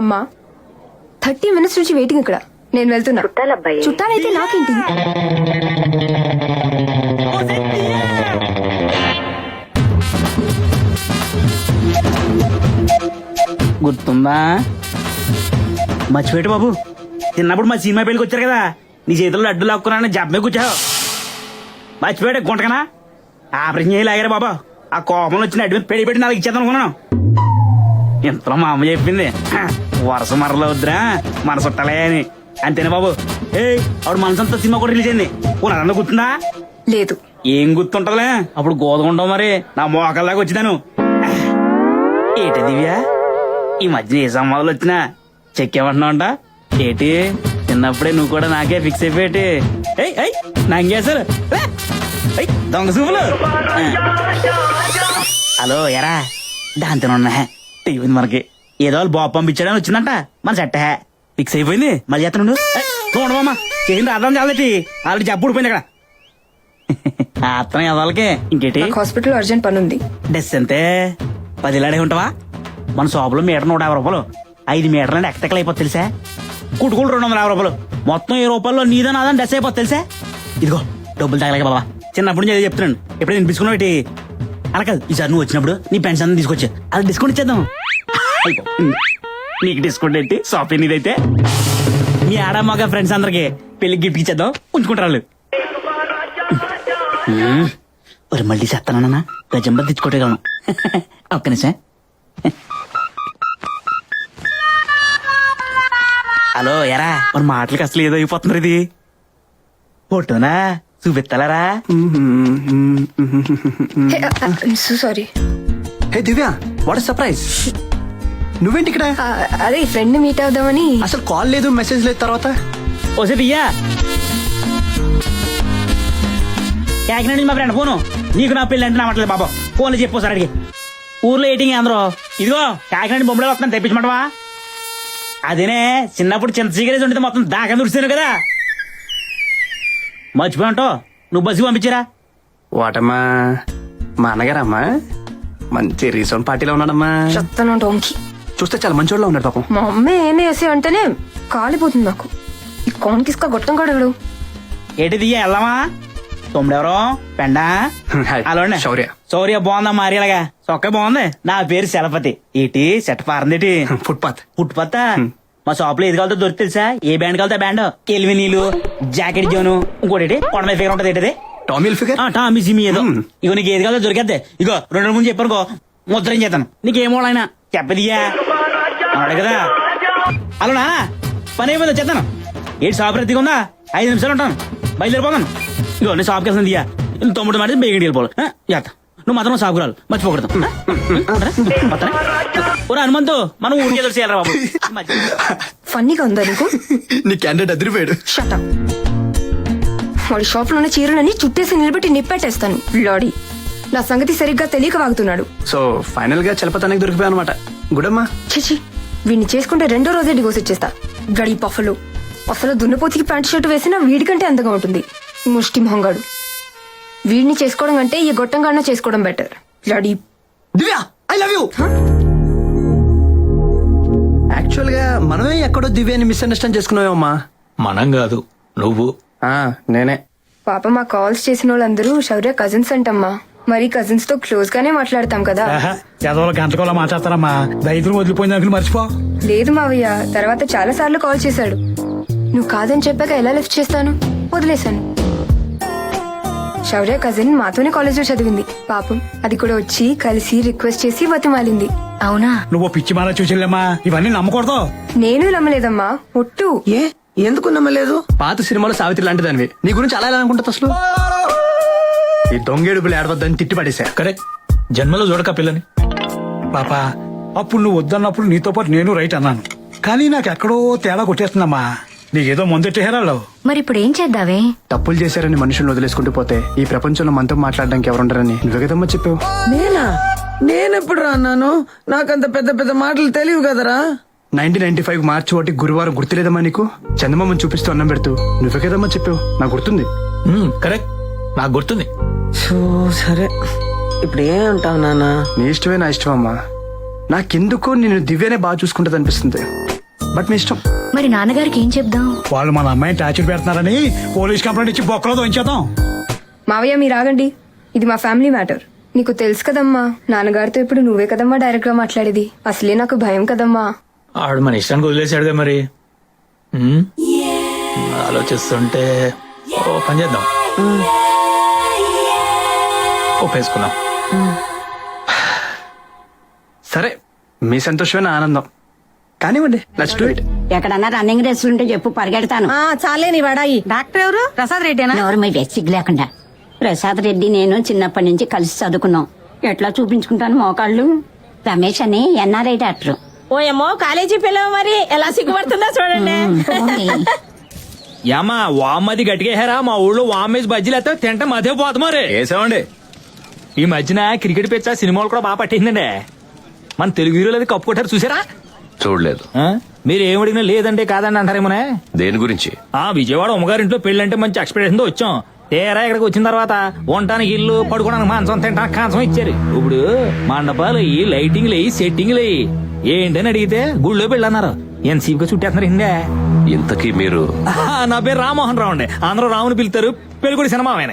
అమ్మా thirty minutes నుంచి waiting ఇక్కడ. నేను వెళ్తున్నా. చుట్టాలబ్బాయి. చుట్టాలైతే నాకేంటి? గుర్తుందా? మర్చిపోయాడు బాబు. చిన్నప్పుడు మా సినిమా పెళ్ళికి వచ్చారు కదా. నీ చేతుల్లో అడ్డు లాక్కున్నాను జబ్బే కూర్చావు మర్చిపోయాడు గుంటకనా? ఆపరేషన్ చేయాలి లాగారు బాబా ఆ కోపంలో వచ్చిన అడ్డు మీద పెడి పెట్టి నాకు ఇచ్చేద్దాం అనుకున్నాను. ఇంతలో మా అమ్మ చెప్పింది "హ, వరుస మరలో వద్దురా మన చుట్టాలే అని. అంతేనా బాబు? ఏ ఆవిడ మనసంతా సినిమా కూడా రిలీజ్ అయింది. పునరంతా గుర్తుందా? లేదు. ఏం గుర్తుంటదిలే? అప్పుడు గోదగుంటావు మరి. నా మోకాల్లాగా వచ్చినాను ఏటి దివ్య? ఈ మధ్య ఏ సంవాదాలు వచ్చినా చెక్కేమంటున్నావంట? ఏటి? చిన్నప్పుడే నువ్వు కూడా నాకే ఫిక్స్ అయిపోయేటి. ఏయ్ ఏయ్. ఏయ్, దొంగ చూపులు ఆ. హలో ఎరా? దాంతో తెగింది మనకి? ఏదో వాళ్ళు బాబు పంపించాడని వచ్చిందంట. మన సెట్ ఫిక్స్ అయిపోయింది. మళ్ళీ చేస్తాను చూడమమ్మా చేసింది అర్థం చాలటి ఆల్రెడీ జబ్బు ఊడిపోయింది అక్కడ. అర్థం ఎదలకి ఇంకేటి? హాస్పిటల్ అర్జెంట్ పని ఉంది. డెస్ అంతే పదిలాడే ఉంటావా? మన షాపులో మీటర్ నూట యాభై రూపాయలు. ఐదు మీటర్లు అంటే ఎక్కడికి అయిపోతుంది తెలుసా? కుటుకులు రెండు వందల యాభై రూపాయలు. మొత్తం ఈ రూపాయల్లో నీదో నాదని డెస్ అయిపోతుంది తెలుసా? ఇదిగో డబ్బులు తగలేక బాబా చిన్నప్పటి నుంచి చెప్తున్నాను. ఎప్పుడైనా వినిపించుకున్నావు అలా కాదు ఈసారి నువ్వు వచ్చినప్పుడు నీ పెన్షన్ తీసుకొచ్చా. అది డిస్కౌంట్ ఇచ్చేద్దాం. నీకు డిస్కౌంట్ ఏంటి? షాపింగ్ ఇదైతే మీ ఆడ మగ ఫ్రెండ్స్ అందరికి పెళ్ళి గిఫ్ట్ ఇచ్చేద్దాం. ఉంచుకుంటారు వాళ్ళు. మరి మళ్ళీ చేస్తానన్నా గజంబ తెచ్చుకోవటగలను ఒక్క నిమిషం. హలో ఎరా? మన మాటలకి అసలు ఏదో అయిపోతున్నారు ఇది. ఫోటోనా? చూపిస్తారా sorry. Hey Divya what surprise నువ్వేంటి ఇక్కడ? అదే ఫ్రెండ్ మీట్ అవుదామని. అసలు కాల్ లేదు మెసేజ్ లేదు తర్వాత? ఓసే దియ్యా కాకినాడ నుంచి మా ఫ్రెండ్ ఫోను. నీకు నా పెళ్ళి అంటే నా మాటలేదు బాబా. ఫోన్లో చెప్పు సార్ అడిగి. ఊర్లో ఎయిటింగ్ అందరూ? ఇదిగో కాకినాడ బొమ్మడే వస్తాను తెప్పించమంటవా? అదేనే చిన్నప్పుడు చింత సిగరేజ్ ఉంటే మొత్తం దాకా దుడిచాను కదా. మర్చిపోయి ఉంటావు నువ్వు బస్సు పంపించారా. వాటమ్మా మా అన్నగారమ్మా మంచి రీసౌండ్ పార్టీలో ఉన్నాడమ్మా. చెప్తాను చూస్తే చాలా మంచోళ్ళలో ఉన్నాడు పాపం. మా అమ్మ ఏం వేసి అంటేనే కాలిపోతుంది నాకు. ఈ కోన్ కిస్క గొట్టం కాడగడు ఏంటి దియ్యా వెళ్దామా తొమ్మిడెవరో? పెండా. అలానే శౌర్య. శౌర్య బాగుందా మారేలాగా చొక్క బాగుంది. నా పేరు శలపతి. ఏటి? సెట్ పారిందేటి? ఫుట్పాత్. పుట్టుపత్త మా షాప్లో ఏది కావాలో దొరికి తెలుసా ఏ బ్యాండ్ కావాలో బ్యాండ్ ఎల్వి నీళ్ళు జాకెట్ జోను ఇంకోటి కొండ మీద ఫిగర్ ఉంటది ఏంటది టామిల్ ఫిగర్ టామీ సిమి ఏదో. ఇగో నీకు ఏది కావాలో దొరికేద్దే ఇగో రెండు ముందు చెప్పనుకో ముద్రం చేస్తాను నీకేమో ఆయన చెప్పదియా అన్నాడు కదా అలా పని అయిపోయింది వచ్చేస్తాను ఏంటి షాప్ రెత్తిగా ఉందా ఐదు నిమిషాలు ఉంటాను బయలుదేరిపోతాను ఇగో నేను షాప్కి వెళ్తాను దియా తొమ్మిది మాట బేగడి వెళ్ళిపోవాలి చేస్తా నువ్వు మాత్రం షాప్కి రావాలి మర్చిపోకూడదు? ఒరే హనుమంతు మనం ఊరికే ఎదురు చేయాలి బాబు. ఫన్నీగా ఉందా నీకు? నీ క్యాండిడేట్ అదిరిపోయాడు. షట వాడి షాప్లోనే చీరలని చుట్టేసి నిలబెట్టి నిప్పెట్టేస్తాను లాడీ. నా సంగతి సరిగ్గా తెలియక వాగుతున్నాడు. సో ఫైనల్గా చలపతానికి దొరికిపోయా అనమాట గుడమ్మా చిచి వీడిని చేసుకుంటే రెండో రోజే డివోర్స్ ఇచ్చేస్తా. గడి పఫలు. అసలు దున్నపోతికి ప్యాంట్ షర్ట్ వేసినా వీడికంటే అందంగా ఉంటుంది. ముష్టి మొహంగాడు. వీడిని చేసుకోవడం కంటే ఈ గొట్టంగాడిన చేసుకోవడం బెటర్ లడీ. దివ్య ఐ లవ్ యూ యాక్చువల్గా మనమే ఎక్కడో దివ్యాని మిస్అండర్స్టాండ్ చేసుకున్నామమ్మా మనం కాదు నువ్వు. ఆ, నేనే. పాప మా కాల్స్ చేసిన వాళ్ళందరూ శౌర్య కజిన్స్ అంటమ్మా. మరి కజిన్స్తో క్లోజ్ గానే మాట్లాడతాం కదా. చదవలు గంటకోలా మాట్లాడతారమ్మా. దైత్రం వదిలిపోయింది అనుకుని మర్చిపో. లేదు మావయ్య తర్వాత చాలా సార్లు కాల్ చేశాడు. నువ్వు కాదని చెప్పాక ఎలా లిఫ్ట్ చేస్తాను? వదిలేశాను. శౌర్య కజిన్ మాతోనే కాలేజ్లో చదివింది. పాపం అది కూడా వచ్చి కలిసి రిక్వెస్ట్ చేసి బతిమాలింది. అవునా? నువ్వు పిచ్చి మాల చూసిల్లమ్మా ఇవన్నీ నమ్మకూడదు. నేను నమ్మలేదమ్మా. ఒట్టు. ఏ? ఎందుకు నమ్మలేదు? పాత సినిమాలో సావిత్రి లాంటిదానివి. నీ గురించి అలా ఎలా అనుకుంటా అసలు? ఈ దొంగేడుపులు ఏడవద్దని తిట్టి పడేశా కరెక్ట్. జన్మలో చూడక పిల్లని. పాపా అప్పుడు నువ్వు వద్దన్నప్పుడు నీతో పాటు నేను రైట్ అన్నాను. కానీ నాకు ఎక్కడో తేడా కొట్టేస్తుందమ్మా. నీకేదో ముందెట్టేరాలో మరి ఇప్పుడు ఏం చేద్దావే? తప్పులు చేశారని మనుషులను వదిలేసుకుంటూ పోతే ఈ ప్రపంచంలో మనతో మాట్లాడడానికి ఎవరుండరని నువ్వే కదమ్మా చెప్పావు? నేనా? నేనెప్పుడు అన్నాను నాకంత పెద్ద పెద్ద మాటలు తెలియవు కదరా? నైన్టీన్ నైన్టీ ఫైవ్ మార్చి ఒకటి గురువారం గుర్తులేదమ్మా నీకు? చందమామని చూపిస్తూ అన్నం పెడుతూ నువ్వే కదమ్మా చెప్పావు? నాకు గుర్తుంది. కరెక్ట్. నాకు గుర్తుంది. సో సరే. ఇప్పుడు ఏమంటావు నాన్న? నీ ఇష్టమే నా ఇష్టం అమ్మా నాకెందుకో నేను దివ్యనే బాగా చూసుకుంటుంది అనిపిస్తుంది బట్ మీ ఇష్టం. మరి నాన్నగారికి ఏం చెప్దాం? వాళ్ళు మన అమ్మాయిని టార్చర్ పెడుతున్నారని పోలీస్ కంప్లైంట్ ఇచ్చి బొక్కలో దోంచేద్దాం మావయ్య మీరు ఆగండి. ఇది మా ఫ్యామిలీ మ్యాటర్. నీకు తెలుసు కదమ్మా నాన్నగారితో ఇప్పుడు నువ్వే కదమ్మా డైరెక్ట్గా మాట్లాడేది. అసలే నాకు భయం కదమ్మా. ఆడు మన ఇష్టానికి వదిలేశాడుగా మరి. ఉమ్, ఆలోచిస్తుంటే ఓ పని చేద్దాం. ఒప్పేసుకుందాం సరే మీ సంతోషమే నా ఆనందం. కానివ్వండి. లెట్స్ డూ ఇట్ ఎక్కడన్నా రన్నింగ్ రేసులు ఉంటే చెప్పు పరిగెడతాను. చాలే నీ వాడాయి. డాక్టర్ ఎవరు? ప్రసాద్ రెడ్డేనా? ఎవరు మీ సిగ్గు లేకుండా. ప్రసాద్ రెడ్డి నేను చిన్నప్పటి నుంచి కలిసి చదువుకున్నాం. ఎట్లా చూపించుకుంటాను మోకాళ్ళు? రమేష్ అని ఎన్ఆర్ఐ డాక్టర్. ఓ ఏమో కాలేజీ పిల్లవ మరి ఎలా సిగ్గుపడుతుందో చూడండి. ఏమా వామ్మది గట్టిగేహారా? మా ఊళ్ళో వామ్మేసి బజ్జీలు అయితే తింటే మధ్య పోతు మరి. వేసామండి ఈ మధ్యన క్రికెట్ పిచ్చ సినిమాలు కూడా బాగా పట్టిందండి. మన తెలుగు హీరోలు అది కప్పు కొట్టారు చూసారా? చూడలేదు. ఆ? మీరు ఏం అడిగినా లేదంటే కాదండి అంటారేమోనే? దేని గురించి? ఆ విజయవాడ ఉమ్మగారింట్లో పెళ్ళంటే మంచి ఎక్స్పెక్టేషన్తో వచ్చాం. తీరా ఇక్కడికి వచ్చిన తర్వాత ఉండటానికి ఇల్లు పడుకోవడానికి మాంసం తినడానికి కాంసం ఇచ్చారు. ఇప్పుడు మండపాలు అయ్యి లైటింగ్లు అయ్యి సెట్టింగ్లు అయ్యి. ఏంటని అడిగితే గుళ్ళో పెళ్ళి అన్నారు ఎంత సీపుగా చుట్టేస్తున్నారు హిందే ఇంతకీ మీరు? నా పేరు రామ్మోహన్ రావు అండి. అందరూ రావుని పిలుతారు. పెళ్ళికొడి సినిమా ఆయన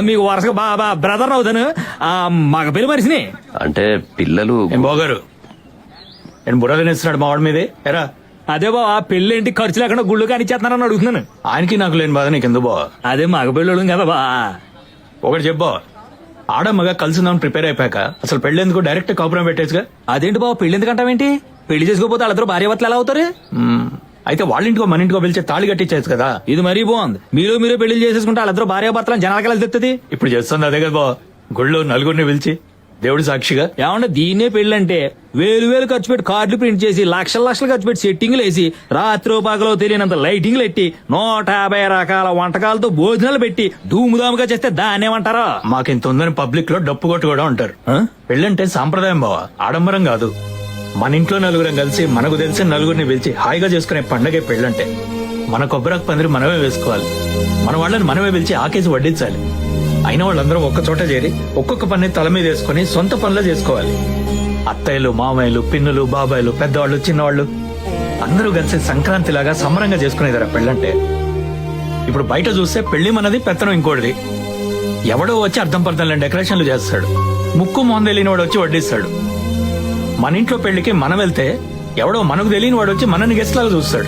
మీకు వరుసగా బాబా బ్రదర్ అవుతాను. ఆ, మగ పెళ్ళి మనిషిని. అంటే పిల్లలు బాగారు నేను బుర్రలు నేస్తున్నాడు మా వాడి మీదే. ఎరా. అదే బావా పెళ్ళి ఏంటి ఖర్చు లేకుండా గుళ్ళు కానిచ్చేస్తున్నారని అడుగుతున్నాను. ఆయనకి నాకు లేని బాధ నీకు ఎందుకు బావ? అదే మగ పెళ్ళోడు కదా బా ఒకటి చెప్పు ఆడ మగ కలిసిందాం ప్రిపేర్ అయిపోయాక అసలు పెళ్ళి ఎందుకు డైరెక్ట్ కాపురం పెట్టేసుగా? అదేంటి బావ పెళ్ళి ఎందుకంటావేంటి పెళ్ళి చేసుకోపోతే వాళ్ళిద్దరు భార్యాభర్తలు ఎలా అవుతారు? మ్మ్. అయితే వాళ్ళ ఇంటికో మన ఇంటికో పిలిచే తాళి కట్టించచ్చు కదా. ఇది మరీ బాగుంది. మీరు మీరు పెళ్ళి చేసేసుకుంటే వాళ్ళిద్దరు భార్యాభర్తలను జనాలకి ఎలా తెస్తుంది ఇప్పుడు చేస్తుంది అదే కదా బావ. గుళ్ళో నలుగురిని పిలిచి దేవుడి సాక్షిగా? ఏమన్నా దీన్నే పెళ్ళంటే వేలు వేలు ఖర్చు పెట్టి కార్డులు ప్రింట్ చేసి లక్షల లక్షలు ఖర్చు పెట్టి సెట్టింగ్లు వేసి రాత్రి పగలో తెలియనంత లైటింగ్లు పెట్టి నూట యాభై రకాల వంటకాలతో భోజనాలు పెట్టి ధూముధాముగా చేస్తే దాన్ని ఏమంటారా? మాకింత ఉందని పబ్లిక్లో డప్పు కొట్టు కూడా ఉంటారు పెళ్ళంటే సాంప్రదాయం బావ. ఆడంబరం కాదు. మన ఇంట్లో నలుగురం కలిసి మనకు తెలిసిన నలుగురిని పిలిచి హాయిగా చేసుకునే పండగే పెళ్ళంటే. మన కొబ్బరికి పందిరి మనమే వేసుకోవాలి. మన వాళ్ళని మనమే పిలిచి ఆకేసి వడ్డించాలి. అయిన వాళ్ళందరూ ఒక్క చోట చేరి ఒక్కొక్క పని తల మీద వేసుకుని సొంత పనులు చేసుకోవాలి. అత్తయ్యలు మామయ్యలు పిన్నులు బాబాయ్లు పెద్దవాళ్ళు చిన్నవాళ్ళు అందరూ కలిసి సంక్రాంతి లాగా సంబరంగా చేసుకునేదారా పెళ్ళంటే? ఇప్పుడు బయట చూస్తే పెళ్ళి మనది పెత్తనం ఇంకోటిది. ఎవడో వచ్చి అర్థం పర్థం డెకరేషన్లు చేస్తాడు. ముక్కు మొహం తెలియని వాడు వచ్చి వడ్డిస్తాడు. మన ఇంట్లో పెళ్ళికి మనం వెళ్తే ఎవడో మనకు తెలియని వాడు వచ్చి మనని గెస్ట్ లాగా చూస్తాడు.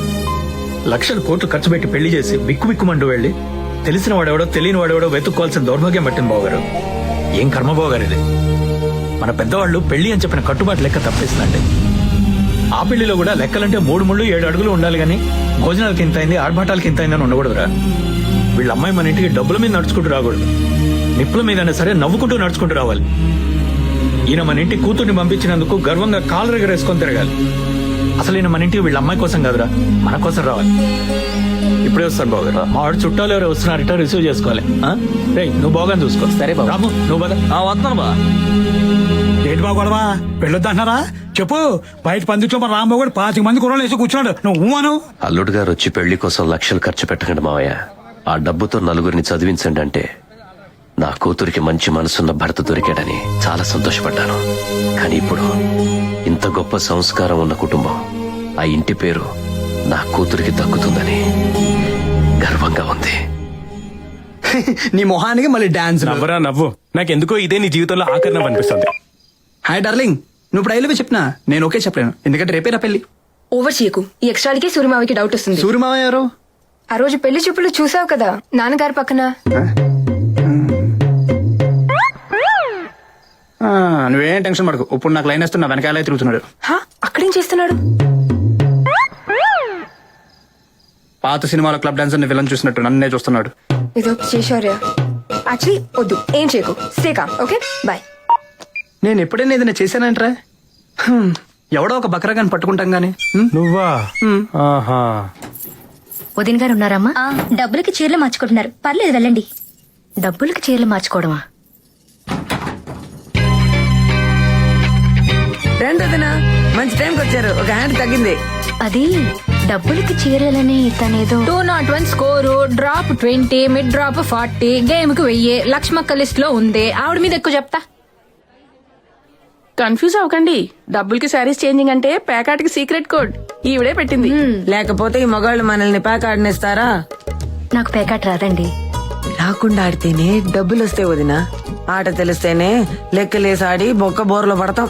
లక్షల కోట్లు ఖర్చు పెట్టి పెళ్ళి చేసి బిక్కు బిక్కుమంటూ వెళ్ళి తెలిసిన వాడెవడో తెలియని వాడెవడో వెతుక్కోవాల్సిన దౌర్భాగ్యం పట్టింది బావగారు. ఏం కర్మ బావగారు ఇది? మన పెద్దవాళ్ళు పెళ్ళి అని చెప్పిన కట్టుబాటు లెక్క తప్పేసిందండి. ఆ పెళ్ళిలో కూడా లెక్కలంటే మూడు ముళ్ళు ఏడు అడుగులు ఉండాలి కానీ భోజనాలకి ఇంత అయింది ఆర్భాటాలకి ఇంత అయిందని ఉండకూడదురా. వీళ్ళ అమ్మాయి మన ఇంటికి డబ్బుల మీద నడుచుకుంటూ రాకూడదు. నిప్పుల మీదైనా సరే నవ్వుకుంటూ నడుచుకుంటూ రావాలి. ఈయన మన ఇంటి కూతుర్ని పంపించినందుకు గర్వంగా కాలు రగరేసుకొని తిరగాలి. అసలు ఈయన మన ఇంటికి వీళ్ళ అమ్మాయి కోసం కాదురా మన కోసం రావాలి. ఇప్పుడే వస్తాను బాబు మా వాడు చుట్టాలు ఎవరు వస్తున్నారట రిసీవ్ చేసుకోవాలి. ఆ? రేయ్ నువ్వు బాగా చూసుకో. సరే బాబు. రాము నువ్వు బాగా వస్తున్నాను బా ఏంటి బాబు గొడవ? పెళ్ళొద్దంటున్నారా? చెప్పు. బయట పందిట్లో మన రాంబాబు కూడా పాతిక మంది కుర్రలు వేసి కూర్చున్నాడు. నువ్వు అను అల్లుడు గారు వచ్చి పెళ్ళి కోసం లక్షలు ఖర్చు పెట్టకండి మావయ్య. ఆ డబ్బుతో నలుగురిని చదివించండి అంటే నా కూతురికి మంచి మనసున్న భర్త దొరికాడని చాలా సంతోషపడ్డాను. కానీ ఇప్పుడు ఇంత గొప్ప సంస్కారం ఉన్న కుటుంబం ఆ ఇంటి పేరు నా కూతురికి దక్కుతుందని గర్వంగా ఉంది. నీ మొహానికి మళ్ళీ డాన్స్ నవ్వరా నవ్వు. నాకెందుకో ఇదే నీ జీవితంలో ఆఖరి నవ్వు అనిపిస్తుంది. హాయ్ డార్లింగ్ నువ్వు ఇప్పుడు ఐలవి చెప్పినా? నేను ఓకే చెప్పలేను. ఎందుకంటే రేపే నా పెళ్ళి ఓవర్ చేయకు. ఈ ఎక్స్ట్రాలకే సూర్యమావికి డౌట్ వస్తుంది. సూర్యమావ ఎవరు? ఆ రోజు పెళ్ళి చూపులు చూసావు కదా నాన్నగారి పక్కన. ఆ, నువ్వేం టెన్షన్ పడకు. ఇప్పుడు నాకు లైన్ వేస్తున్నా వెనకాలే తిరుగుతున్నాడు. హా అక్కడేం చేస్తున్నాడు? పాత సినిమాలో క్లబ్ డాన్సర్ విలన్ చూసినట్టు నన్నే చూస్తున్నాడు. ఏదో చేశారా యాక్చువల్లీ వద్దు. ఏం చేయకు. స్టేకా ఓకే బాయ్ నేను ఎప్పుడైనా ఏదైనా చేశానంట్రా? ఎవడో ఒక బకరాగాని పట్టుకుంటాం గానీ? నువ్వా? ఆహా. వదిన గారు ఉన్నారమ్మా? డబ్బులకి చీరలు మార్చుకుంటున్నారు. పర్లేదు వెళ్ళండి. డబ్బులకి చీరలు మార్చుకోవడమా? రెండు మంచి టైంకి వచ్చారు ఒక హ్యాండ్ తగ్గింది. అది డబ్బులకి చీరలని తనేదో two nought one score drop twenty mid drop forty గేమ్కి వెయ్యి లక్ష్మక్క లిస్ట్లో ఉంది. ఆవిడ మీద ఎక్కువ చెప్తా. కన్ఫ్యూజ్ అవ్వకండి. డబ్బులకి శారీస్ చేంజింగ్ అంటే ప్యాకాట్కి సీక్రెట్ కోడ్ ఈవిడే పెట్టింది. లేకపోతే ఈ మగాళ్ళు మనల్ని ప్యాక్ ఆడినేస్తారా నాకు పేకాట రాదండి. రాకుండా ఆడితేనే డబ్బులు వస్తే వదినా. ఆట తెలిస్తేనే లెక్కలేసి ఆడి బొక్క బోర్లో పడతాం.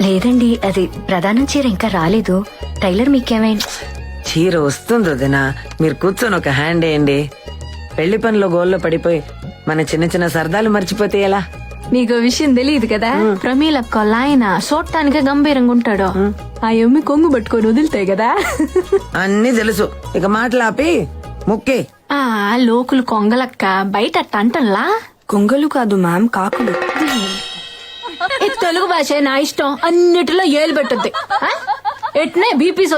లేదండి అది ప్రధానం చీర ఇంకా రాలేదు. టైలర్ మీకేమైనా చీర వస్తుంది వదినా. మీరు కూర్చొని ఒక హ్యాండ్ వేయండి. పెళ్ళి పనిలో గోల్లో పడిపోయి మన చిన్న చిన్న సరదాలు మర్చిపోతే ఎలా? నీకు విషయం తెలియదు కదా? ప్రమీల ఆయన చూడటానికే గంభీరంగా ఉంటాడు. ఆ ఎమ్మి కొంగు పట్టుకొని వదులుతాయి కదా? అన్నీ తెలుసు. ఇక మాటలాపి ముక్కే. ఆ లోకులు కొంగలక్క బయట అంటల్లా కొంగలు కాదు మ్యామ్ కాకులు. తెలుగు భాష నా ఇష్టం. అన్నిటిలో ఏలు పెట్టద్ది. ఎట్నే బీపీస్